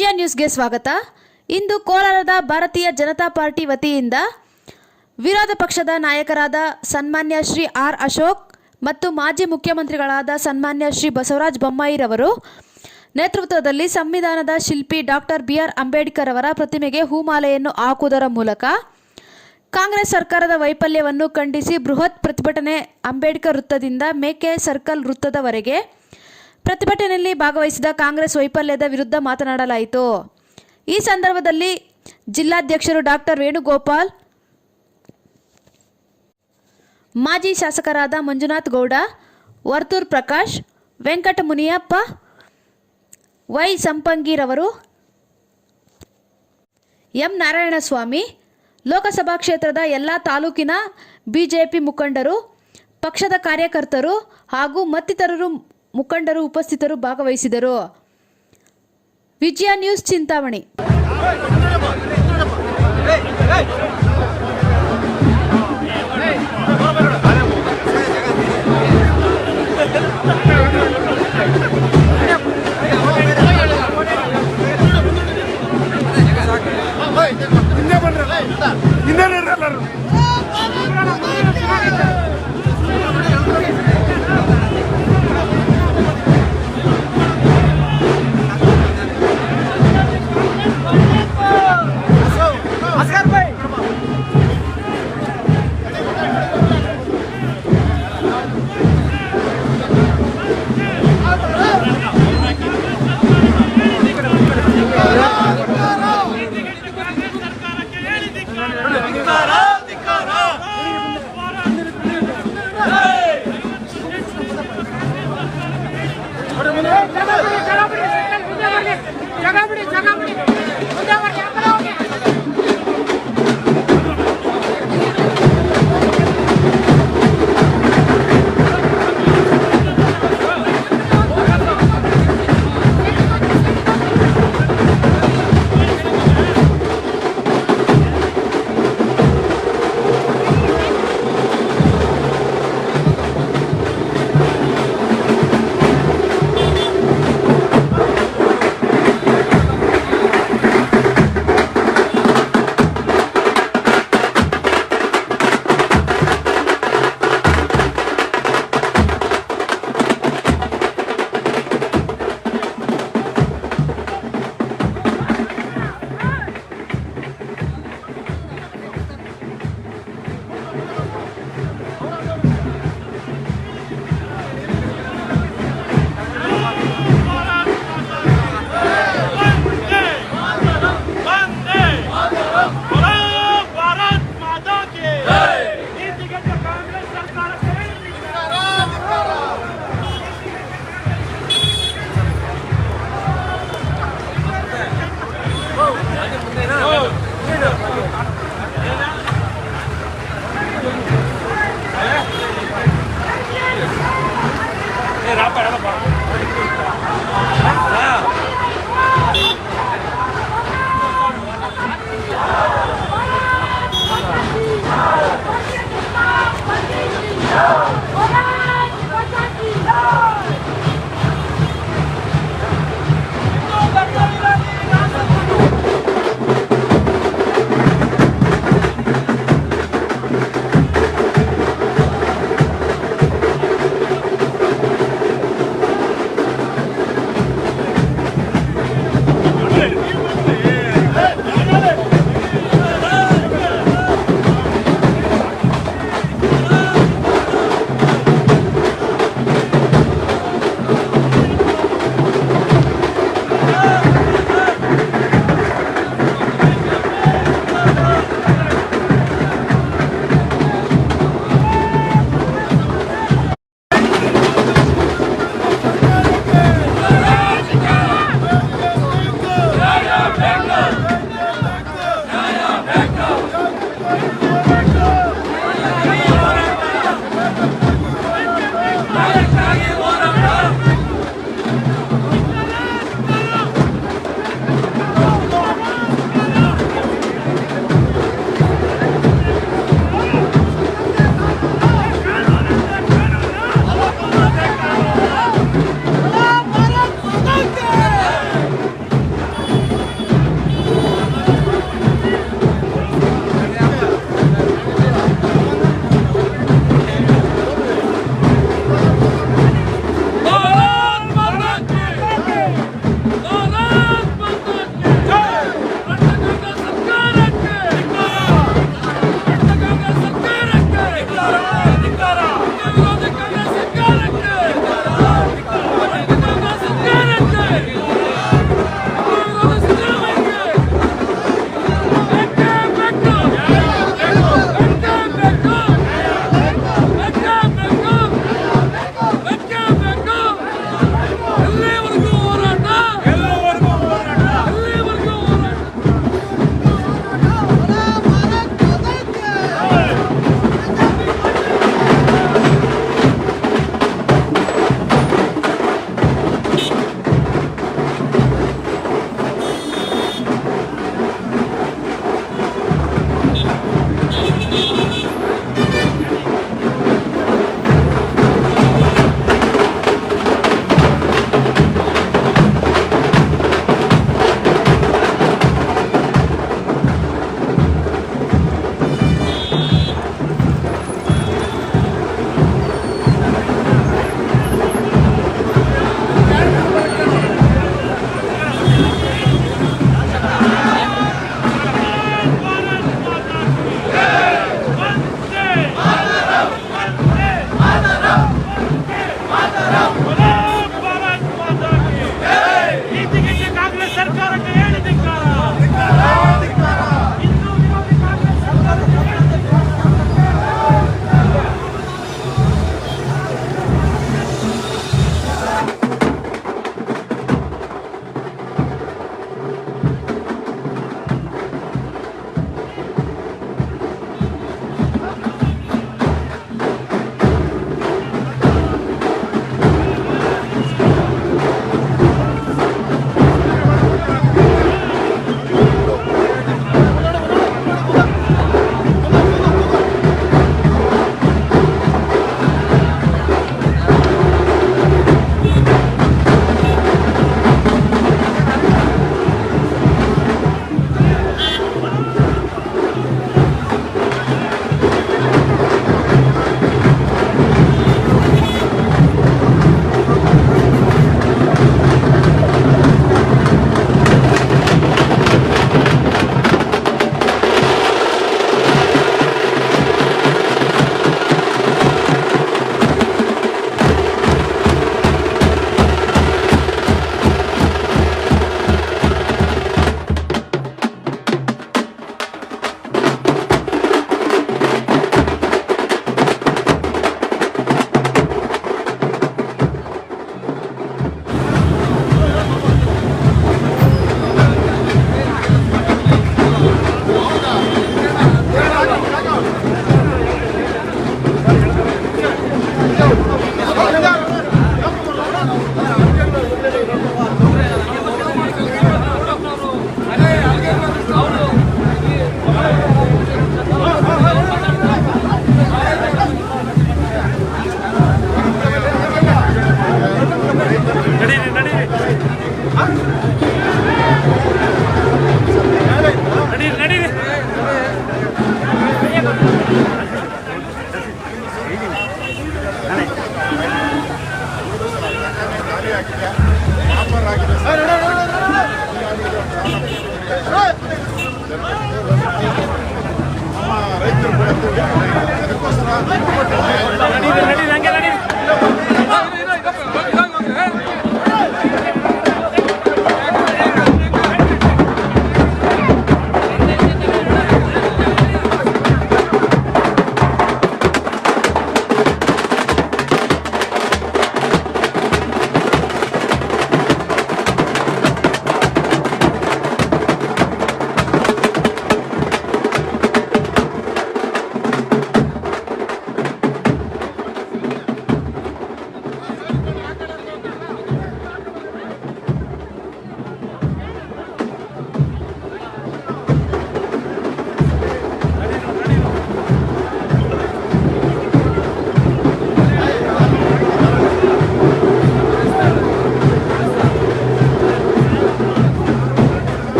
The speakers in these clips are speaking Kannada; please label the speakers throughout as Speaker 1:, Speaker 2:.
Speaker 1: ವಿಜಯ ನ್ಯೂಸ್ಗೆ ಸ್ವಾಗತ. ಇಂದು ಕೋಲಾರದ ಭಾರತೀಯ ಜನತಾ ಪಾರ್ಟಿ ವತಿಯಿಂದ ವಿರೋಧ ಪಕ್ಷದ ನಾಯಕರಾದ ಸನ್ಮಾನ್ಯ ಶ್ರೀ ಆರ್ ಅಶೋಕ್ ಮತ್ತು ಮಾಜಿ ಮುಖ್ಯಮಂತ್ರಿಗಳಾದ ಸನ್ಮಾನ್ಯ ಶ್ರೀ ಬಸವರಾಜ ಬೊಮ್ಮಾಯಿರವರು ನೇತೃತ್ವದಲ್ಲಿ ಸಂವಿಧಾನದ ಶಿಲ್ಪಿ ಡಾಕ್ಟರ್ ಬಿ ಆರ್ ಅಂಬೇಡ್ಕರ್ ಅವರ ಪ್ರತಿಮೆಗೆ ಹೂಮಾಲೆಯನ್ನು ಹಾಕುವುದರ ಮೂಲಕ ಕಾಂಗ್ರೆಸ್ ಸರ್ಕಾರದ ವೈಫಲ್ಯವನ್ನು ಖಂಡಿಸಿ ಬೃಹತ್ ಪ್ರತಿಭಟನೆ ಅಂಬೇಡ್ಕರ್ ವೃತ್ತದಿಂದ ಮೇಕೆ ಸರ್ಕಲ್ ವೃತ್ತದವರೆಗೆ ಪ್ರತಿಭಟನೆಯಲ್ಲಿ ಭಾಗವಹಿಸಿದ ಕಾಂಗ್ರೆಸ್ ವೈಫಲ್ಯದ ವಿರುದ್ಧ ಮಾತನಾಡಲಾಯಿತು. ಈ ಸಂದರ್ಭದಲ್ಲಿ ಜಿಲ್ಲಾಧ್ಯಕ್ಷರು ಡಾಕ್ಟರ್ ವೇಣುಗೋಪಾಲ್, ಮಾಜಿ ಶಾಸಕರಾದ ಮಂಜುನಾಥ್ ಗೌಡ, ವರ್ತೂರ್ ಪ್ರಕಾಶ್, ವೆಂಕಟ ಮುನಿಯಪ್ಪ, ವೈ ಸಂಪಂಗಿರವರು, ಎಂ. ನಾರಾಯಣಸ್ವಾಮಿ, ಲೋಕಸಭಾ ಕ್ಷೇತ್ರದ ಎಲ್ಲ ತಾಲೂಕಿನ ಬಿಜೆಪಿ ಮುಖಂಡರು, ಪಕ್ಷದ ಕಾರ್ಯಕರ್ತರು ಹಾಗೂ ಮತ್ತಿತರರು ಮುಖಂಡರು ಉಪಸ್ಥಿತರು ಭಾಗವಹಿಸಿದರು ವಿಜಯ ನ್ಯೂಸ್ ಚಿಂತಾಮಣಿ
Speaker 2: ಹಿಂದೆ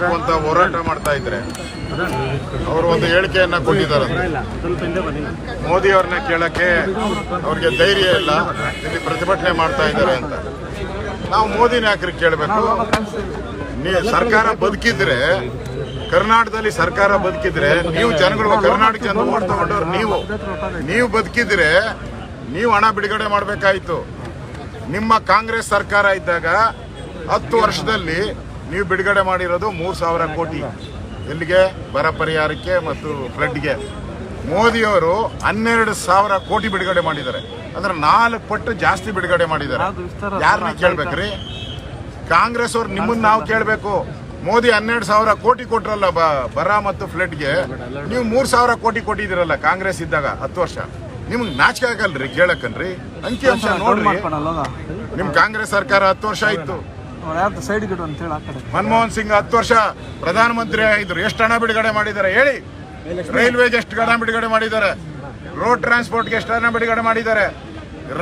Speaker 3: ಮಾಡಬೇಕು ಅಂತ ಹೋರಾಟ ಮಾಡ್ತಾ ಇದ್ರೆ. ಅವರು ಒಂದು ಹೇಳಿಕೆಯನ್ನ ಕೊಟ್ಟಿದ್ದಾರೆ. ಮೋದಿ ಅವ್ರನ್ನ ಕೇಳಕ್ಕೆ ಅವ್ರಿಗೆ ಧೈರ್ಯ ಇಲ್ಲ. ಇಲ್ಲಿ ಪ್ರತಿಭಟನೆ ಮಾಡ್ತಾ ಇದ್ದಾರೆ ಅಂತ. ನಾವು ಮೋದಿನ ಯಾಕ್ರಿ ಕೇಳಬೇಕು. ನೀ ಸರ್ಕಾರ ಬದುಕಿದ್ರೆ, ಕರ್ನಾಟಕದಲ್ಲಿ ಸರ್ಕಾರ ಬದುಕಿದ್ರೆ, ನೀವು ಜನಗಳು ಕರ್ನಾಟಕ ಜನ ಓಟ್ ತಗೊಂಡವ್ರು ನೀವು. ನೀವು ಬದುಕಿದ್ರೆ, ನೀವು ಹಣ ಬಿಡುಗಡೆ ಮಾಡಬೇಕಾಯ್ತು. ನಿಮ್ಮ ಕಾಂಗ್ರೆಸ್ ಸರ್ಕಾರ ಇದ್ದಾಗ ಹತ್ತು ವರ್ಷದಲ್ಲಿ ನೀವು ಬಿಡುಗಡೆ ಮಾಡಿರೋದು ಮೂರು ಸಾವಿರ ಕೋಟಿ. ಎಲ್ಲಿಗೆ ಬರ ಪರಿಹಾರಕ್ಕೆ ಮತ್ತು ಫ್ಲಡ್ಗೆ ಮೋದಿಯವರು ಹನ್ನೆರಡು ಸಾವಿರ ಕೋಟಿ ಬಿಡುಗಡೆ ಮಾಡಿದ್ದಾರೆ. ಅಂದ್ರೆ ನಾಲ್ಕು ಪಟ್ಟು ಜಾಸ್ತಿ ಬಿಡುಗಡೆ ಮಾಡಿದ್ದಾರೆ. ಯಾರನ್ನ ಕೇಳ್ಬೇಕ್ರಿ? ಕಾಂಗ್ರೆಸ್ ಅವ್ರು ನಿಮ್ಮನ್ನ ನಾವು ಕೇಳಬೇಕು. ಮೋದಿ ಹನ್ನೆರಡು ಸಾವಿರ ಕೋಟಿ ಕೊಟ್ರಲ್ಲ ಬರ ಮತ್ತು ಫ್ಲಡ್ಗೆ ನೀವು ಮೂರು ಸಾವಿರ ಕೋಟಿ ಕೊಟ್ಟಿದ್ದೀರಲ್ಲ ಕಾಂಗ್ರೆಸ್ ಇದ್ದಾಗ ಹತ್ತು ವರ್ಷ. ನಿಮ್ಗೆ ನಾಚಿಕೆ ಆಗಲ್ರಿ ಕೇಳಕ್ಕನ್ರಿ. ಅಂಕಿ ಅಂಶ ನೋಡ್ರಿ. ನಿಮ್ ಕಾಂಗ್ರೆಸ್ ಸರ್ಕಾರ ಹತ್ತು ವರ್ಷ ಇತ್ತು ಮನಮೋಹನ್ ಸಿಂಗ್ ಹತ್ತು ವರ್ಷ ಪ್ರಧಾನಮಂತ್ರಿ ಆಗಿದ್ರು. ಎಷ್ಟು ಹಣ ಬಿಡುಗಡೆ ಮಾಡಿದ್ದಾರೆ ಹೇಳಿ? ರೈಲ್ವೆಗೆ ಎಷ್ಟು ಹಣ ಬಿಡುಗಡೆ ಮಾಡಿದ್ದಾರೆ? ರೋಡ್ ಟ್ರಾನ್ಸ್ಪೋರ್ಟ್ಗೆ ಎಷ್ಟು ಹಣ ಬಿಡುಗಡೆ ಮಾಡಿದ್ದಾರೆ?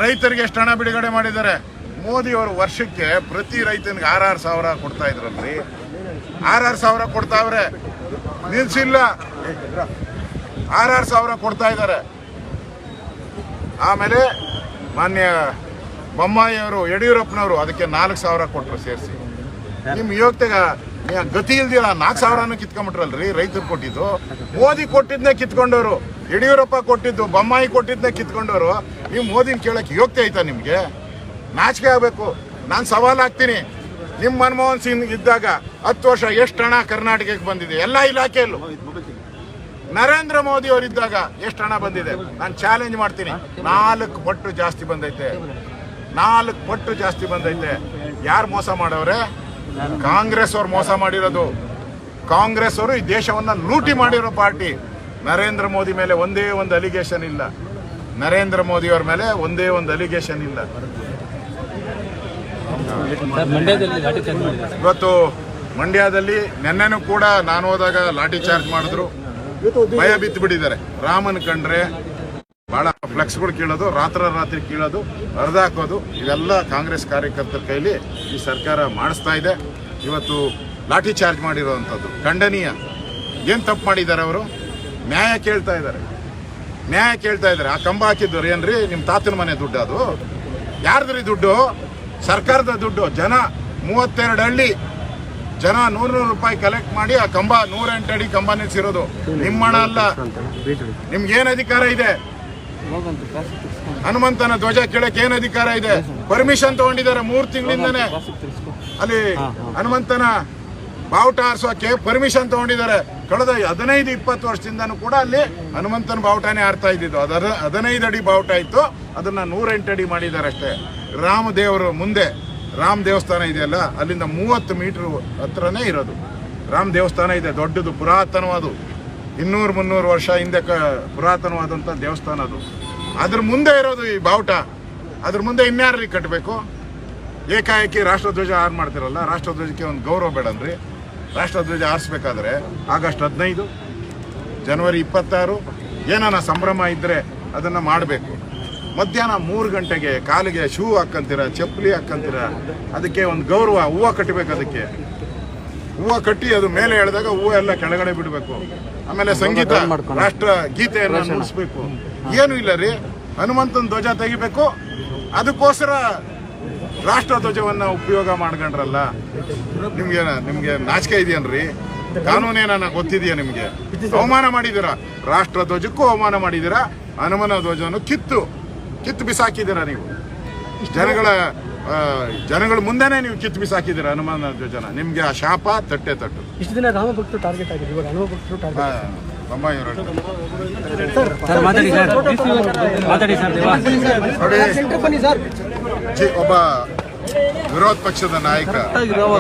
Speaker 3: ರೈತರಿಗೆ ಎಷ್ಟು ಹಣ ಬಿಡುಗಡೆ ಮಾಡಿದ್ದಾರೆ? ಮೋದಿ ಅವರು ವರ್ಷಕ್ಕೆ ಪ್ರತಿ ರೈತನಿಗೆ ಆರ್ ಸಾವಿರ ಕೊಡ್ತಾ ಇದ್ರಲ್ರಿ ಆರ್ ಸಾವಿರ ಕೊಡ್ತಾವ್ರೆ ನಿಲ್ಸಿಲ್ಲ. ಆರ್ ಸಾವಿರ ಕೊಡ್ತಾ ಇದ್ದಾರೆ. ಆಮೇಲೆ ಮಾನ್ಯ ಬೊಮ್ಮಾಯಿ ಅವರು, ಯಡಿಯೂರಪ್ಪನವರು ಅದಕ್ಕೆ ನಾಲ್ಕು ಸಾವಿರ ಕೊಟ್ಟರು ಸೇರಿಸಿ. ನಿಮ್ಮ ನೀವು ಗತಿ ಇಲ್ದಿಲ್ಲ ನಾಲ್ಕು ಸಾವಿರನೂ ಕಿತ್ಕೊಂಡ್ಬಿಟ್ರಲ್ರಿ ರೈತರು ಕೊಟ್ಟಿದ್ದು. ಮೋದಿ ಕೊಟ್ಟಿದ್ನೇ ಕಿತ್ಕೊಂಡವರು, ಯಡಿಯೂರಪ್ಪ ಕೊಟ್ಟಿದ್ದು, ಬೊಮ್ಮಾಯಿ ಕೊಟ್ಟಿದ್ನೇ ಕಿತ್ಕೊಂಡವರು. ನೀವು ಮೋದಿನ ಕೇಳಕ್ಕೆ ಯೋಗ್ಯತೆ ಆಯ್ತಾ ನಿಮಗೆ? ನಾಚಿಕೆ ಆಗಬೇಕು. ನಾನು ಸವಾಲು ಹಾಕ್ತೀನಿ. ನಿಮ್ಮ ಮನಮೋಹನ್ ಸಿಂಗ್ ಇದ್ದಾಗ ಹತ್ತು ವರ್ಷ ಎಷ್ಟು ಹಣ ಕರ್ನಾಟಕಕ್ಕೆ ಬಂದಿದೆ? ಎಲ್ಲ ಇಲಾಖೆಯಲ್ಲೂ ನರೇಂದ್ರ ಮೋದಿ ಅವರಿದ್ದಾಗ ಎಷ್ಟು ಹಣ ಬಂದಿದೆ? ನಾನು ಚಾಲೆಂಜ್ ಮಾಡ್ತೀನಿ. ನಾಲ್ಕು ಪಟ್ಟು ಜಾಸ್ತಿ ಬಂದೈತೆ. ನಾಲ್ಕು ಪಟ್ಟು ಜಾಸ್ತಿ ಬಂದೈತೆ. ಯಾರು ಮೋಸ ಮಾಡವ್ರೆ? ಕಾಂಗ್ರೆಸ್ ಅವ್ರು ಮೋಸ ಮಾಡಿರೋದು. ಕಾಂಗ್ರೆಸ್ ಅವರು ಈ ದೇಶವನ್ನ ಲೂಟಿ ಮಾಡಿರೋ ಪಾರ್ಟಿ. ನರೇಂದ್ರ ಮೋದಿ ಮೇಲೆ ಒಂದೇ ಒಂದು ಅಲಿಗೇಷನ್ ಇಲ್ಲ. ನರೇಂದ್ರ ಮೋದಿ ಅವ್ರ ಮೇಲೆ ಒಂದೇ ಒಂದು ಅಲಿಗೇಷನ್ ಇಲ್ಲ. ಇವತ್ತು ಮಂಡ್ಯದಲ್ಲಿ ನೆನ್ನೆನೂ ಕೂಡ ನಾನು ಹೋದಾಗ ಲಾಠಿ ಚಾರ್ಜ್ ಮಾಡಿದ್ರು. ಭಯ ಬಿತ್ತು ಬಿಟ್ಟಿದ್ದಾರೆ ರಾಮನ್ ಕಂಡ್ರೆ ಬಹಳ ಫ್ಲೆಕ್ಸ್ಗಳು ಕೀಳೋದು, ರಾತ್ರ ರಾತ್ರಿ ಕೀಳೋದು ಹರಿದು ಹಾಕೋದು ಇವೆಲ್ಲ ಕಾಂಗ್ರೆಸ್ ಕಾರ್ಯಕರ್ತರ ಕೈಲಿ ಈ ಸರ್ಕಾರ ಮಾಡಿಸ್ತಾ ಇದೆ. ಇವತ್ತು ಲಾಠಿ ಚಾರ್ಜ್ ಮಾಡಿರೋವಂಥದ್ದು ಖಂಡನೀಯ. ಏನು ತಪ್ಪು ಮಾಡಿದ್ದಾರೆ ಅವರು? ನ್ಯಾಯ ಕೇಳ್ತಾ ಇದ್ದಾರೆ. ನ್ಯಾಯ ಕೇಳ್ತಾ ಇದ್ದಾರೆ. ಆ ಕಂಬ ಹಾಕಿದ್ದವ್ರು ಏನ್ರಿ? ನಿಮ್ಮ ತಾತನ ಮನೆ ದುಡ್ಡು ಅದು. ಯಾರ್ದ್ರಿ ದುಡ್ಡು? ಸರ್ಕಾರದ ದುಡ್ಡು. ಜನ ಮೂವತ್ತೆರಡು ಹಳ್ಳಿ. ಜನ ನೂರು ನೂರು ರೂಪಾಯಿ ಕಲೆಕ್ಟ್ ಮಾಡಿ ಆ ಕಂಬ ನೂರೆಂಟು ಅಡಿ ಕಂಬ ನಿಲ್ಸಿರೋದು. ನಿಮ್ಮ ಹಣ ಅಲ್ಲ. ನಿಮ್ಗೆ ಏನ್ ಅಧಿಕಾರ ಇದೆ? ಹನುಮಂತನ ಧ್ವಜ ಕೆಳಕ್ಕೆ ಏನ್ ಅಧಿಕಾರ ಇದೆ? ಪರ್ಮಿಷನ್ ತಗೊಂಡಿದ್ದಾರೆ ಮೂರ್ ತಿಂಗಳಿಂದಾನೆ. ಅಲ್ಲಿ ಹನುಮಂತನ ಬಾವುಟ ಹಾರಿಸೋಕೆ ಪರ್ಮಿಷನ್ ತಗೊಂಡಿದ್ದಾರೆ. ಕಳೆದ ಹದಿನೈದು ಇಪ್ಪತ್ತು ವರ್ಷದಿಂದನೂ ಕೂಡ ಅಲ್ಲಿ ಹನುಮಂತನ ಬಾವುಟನೇ ಆರ್ತಾ ಇದ್ದಿದ್ದು. ಅದರ ಹದಿನೈದು ಅಡಿ ಬಾವುಟ ಇತ್ತು. ಅದನ್ನ ನೂರೆಂಟು ಅಡಿ ಮಾಡಿದ್ದಾರೆ ಅಷ್ಟೇ. ರಾಮದೇವರು ಮುಂದೆ ರಾಮ ದೇವಸ್ಥಾನ ಇದೆಯಲ್ಲ ಅಲ್ಲಿಂದ ಮೂವತ್ತು ಮೀಟರ್ ಹತ್ರನೇ ಇರೋದು. ರಾಮ ದೇವಸ್ಥಾನ ಇದೆ ದೊಡ್ಡದು ಪುರಾತನವಾದು. ಇನ್ನೂರು ಮುನ್ನೂರು ವರ್ಷ ಹಿಂದೆ ಪುರಾತನವಾದಂಥ ದೇವಸ್ಥಾನ ಅದು. ಅದ್ರ ಮುಂದೆ ಇರೋದು ಈ ಬಾವುಟ. ಅದ್ರ ಮುಂದೆ ಇನ್ಯಾರಿಗೆ ಕಟ್ಟಬೇಕು ಏಕಾಏಕಿ ರಾಷ್ಟ್ರಧ್ವಜ ಆರ್ ಮಾಡ್ತಿರಲ್ಲ, ರಾಷ್ಟ್ರಧ್ವಜಕ್ಕೆ ಒಂದು ಗೌರವ ಬೇಡನ್ರಿ. ರಾಷ್ಟ್ರಧ್ವಜ ಆರಿಸ್ಬೇಕಾದ್ರೆ ಆಗಸ್ಟ್ ಹದಿನೈದು, ಜನವರಿ ಇಪ್ಪತ್ತಾರು, ಏನಾನ ಸಂಭ್ರಮ ಇದ್ದರೆ ಅದನ್ನು ಮಾಡಬೇಕು. ಮಧ್ಯಾಹ್ನ ಮೂರು ಗಂಟೆಗೆ ಕಾಲಿಗೆ ಶೂ ಹಾಕ್ಕಂತೀರ ಚಪ್ಪಲಿ ಹಾಕ್ಕಂತೀರ ಅದಕ್ಕೆ ಒಂದು ಗೌರವ, ಹೂವು ಕಟ್ಟಬೇಕು ಅದಕ್ಕೆ. ಹೂವು ಕಟ್ಟಿ ಅದು ಮೇಲೆ ಎಳೆದಾಗ ಹೂವು ಎಲ್ಲ ಕೆಳಗಡೆ ಬಿಡಬೇಕು. ಆಮೇಲೆ ಸಂಗೀತ ರಾಷ್ಟ್ರ ಗೀತೆಯನ್ನು ನುಡಿಸ್ಬೇಕು. ಏನು ಇಲ್ಲ ರೀ ಹನುಮಂತನ ಧ್ವಜ ತೆಗಿಬೇಕು. ಅದಕ್ಕೋಸ್ಕರ ರಾಷ್ಟ್ರ ಧ್ವಜವನ್ನ ಉಪಯೋಗ ಮಾಡ್ಕೊಂಡ್ರಲ್ಲ ನಿಮ್ಗೆ ನಿಮ್ಗೆ ನಾಚಿಕೆ ಇದೆಯನ್ರಿ ಕಾನೂನೇನ ಗೊತ್ತಿದೆಯಾ ನಿಮ್ಗೆ? ಅವಮಾನ ಮಾಡಿದ್ದೀರಾ? ರಾಷ್ಟ್ರ ಧ್ವಜಕ್ಕೂ ಅವಮಾನ ಮಾಡಿದ್ದೀರಾ? ಹನುಮನ ಧ್ವಜವನ್ನು ಕಿತ್ತು ಕಿತ್ತು ಬಿಸಾಕಿದ್ದೀರಾ ನೀವು? ಜನಗಳ ಜನಗಳ ಮುಂದೆನೆ ನೀವು ಕಿತ್ತು ಬಿಸಾಕಿದ್ದೀರ ಹನುಮಾನ ಜನ ನಿಮ್ಗೆ ಆ ಶಾಪ ತಟ್ಟೆ ತಟ್ಟು.
Speaker 4: ಇಷ್ಟು ದಿನ ರಾಮ ಭಕ್ತರು ಟಾರ್ಗೆಟ್ ಆಗಿದೆ ಇವಾಗ ರಾಮ ಭಕ್ತರು ಟಾರ್ಗೆಟ್
Speaker 3: ಆ,
Speaker 4: ಸರ್ ಮಾತಾಡಿ ಸರ್. ಮಾತಾಡಿ ಸರ್
Speaker 3: ನೋಡಿ
Speaker 4: ಬನ್ನಿ ಸರ್.
Speaker 3: ಜಿ- ಒಬ್ಬ ವಿರೋಧ ಪಕ್ಷದ ನಾಯಕ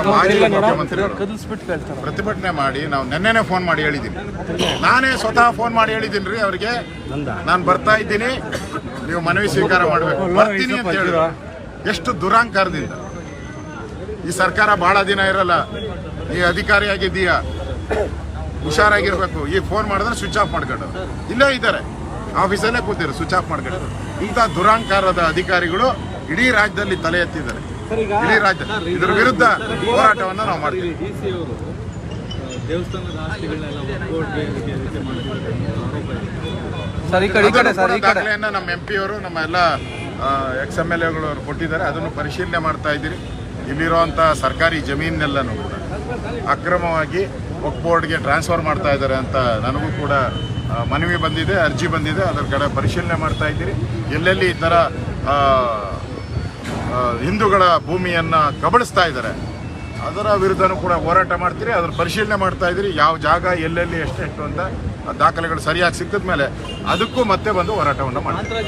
Speaker 3: ಮಾಜಿ
Speaker 4: ಮುಖ್ಯಮಂತ್ರಿ
Speaker 3: ಪ್ರತಿಭಟನೆ ಮಾಡಿ ನಾವು ನೆನ್ನೆನೆ ಫೋನ್ ಮಾಡಿ ಹೇಳಿದ್ದೀನಿ ನಾನೇ ಸ್ವತಃ ಫೋನ್ ಮಾಡಿ ಹೇಳಿದ್ದೀನಿ ರೀ ಅವರಿಗೆ ನಾನು ಬರ್ತಾ ಇದ್ದೀನಿ. ನೀವು ಮನವಿ ಸ್ವೀಕಾರ ಮಾಡಬೇಕು. ಬರ್ತೀನಿ ಅಂತ ಹೇಳಿದ್ರು. ಎಷ್ಟು ದುರಾಂಕಾರದಿಂದ. ಈ ಸರ್ಕಾರ ಬಹಳ ದಿನ ಇರಲ್ಲ ಈ ಅಧಿಕಾರಿಯಾಗಿದ್ದೀಯಾ ಹುಷಾರಾಗಿರ್ಬೇಕು. ಈಗ ಫೋನ್ ಮಾಡಿದ್ರೆ ಸ್ವಿಚ್ ಆಫ್ ಮಾಡ್ಕೊಂಡು ಇಲ್ಲೇ ಇದ್ದಾರೆ. ಆಫೀಸಲ್ಲೇ ಕೂತಿರು ಸ್ವಿಚ್ ಆಫ್ ಮಾಡ್ಕೊಂಡು ಇಂಥ ದುರಾಂಕಾರದ ಅಧಿಕಾರಿಗಳು ಇಡೀ ರಾಜ್ಯದಲ್ಲಿ ತಲೆ ಎತ್ತಿದ್ದಾರೆ. ಇಡೀ ರಾಜ್ಯ ಇದ್ರ ವಿರುದ್ಧ ಹೋರಾಟವನ್ನು ನಾವು ಮಾಡ್ತೀವಿ.
Speaker 4: ಸರ್ ಈ ಕಡೆ ಈ ಕಡೆ ಸರ್ ಈ ಕಡೆ
Speaker 3: ದಾಖಲೆಯನ್ನ ನಮ್ಮ ಎಂ ಪಿ ಅವರು ನಮ್ಮ ಎಲ್ಲ ಎಕ್ಸ್ ಎಂ ಎಲ್ ಎಗಳು ಕೊಟ್ಟಿದ್ದಾರೆ. ಅದನ್ನು ಪರಿಶೀಲನೆ ಮಾಡ್ತಾ ಇದ್ದೀರಿ. ಇಲ್ಲಿರುವಂಥ ಸರ್ಕಾರಿ ಜಮೀನೆಲ್ಲನೂ ಕೂಡ ಅಕ್ರಮವಾಗಿ ಬುಕ್ ಬೋರ್ಡ್ಗೆ ಟ್ರಾನ್ಸ್ಫರ್ ಮಾಡ್ತಾ ಇದ್ದಾರೆ ಅಂತ ನನಗೂ ಕೂಡ ಮನವಿ ಬಂದಿದೆ ಅರ್ಜಿ ಬಂದಿದೆ. ಅದರ ಕಡೆ ಪರಿಶೀಲನೆ ಮಾಡ್ತಾ ಇದ್ದೀರಿ. ಎಲ್ಲೆಲ್ಲಿ ಈ ಥರ ಹಿಂದೂಗಳ ಭೂಮಿಯನ್ನು ಕಬಳಿಸ್ತಾ ಇದ್ದಾರೆ ಅದರ ವಿರುದ್ಧನೂ ಕೂಡ ಹೋರಾಟ ಮಾಡ್ತೀರಿ. ಅದರ ಪರಿಶೀಲನೆ ಮಾಡ್ತಾ ಇದ್ದೀರಿ. ಯಾವ ಜಾಗ ಎಲ್ಲೆಲ್ಲಿ ಎಷ್ಟೆಷ್ಟು ಅಂತ ದಾಖಲೆಗಳು ಸರಿಯಾಗಿ ಸಿಕ್ಕಿದ ಮೇಲೆ ಅದಕ್ಕೂ ಮತ್ತೆ ಬಂದು ಹೋರಾಟವನ್ನು ಮಾಡ್ತೀವಿ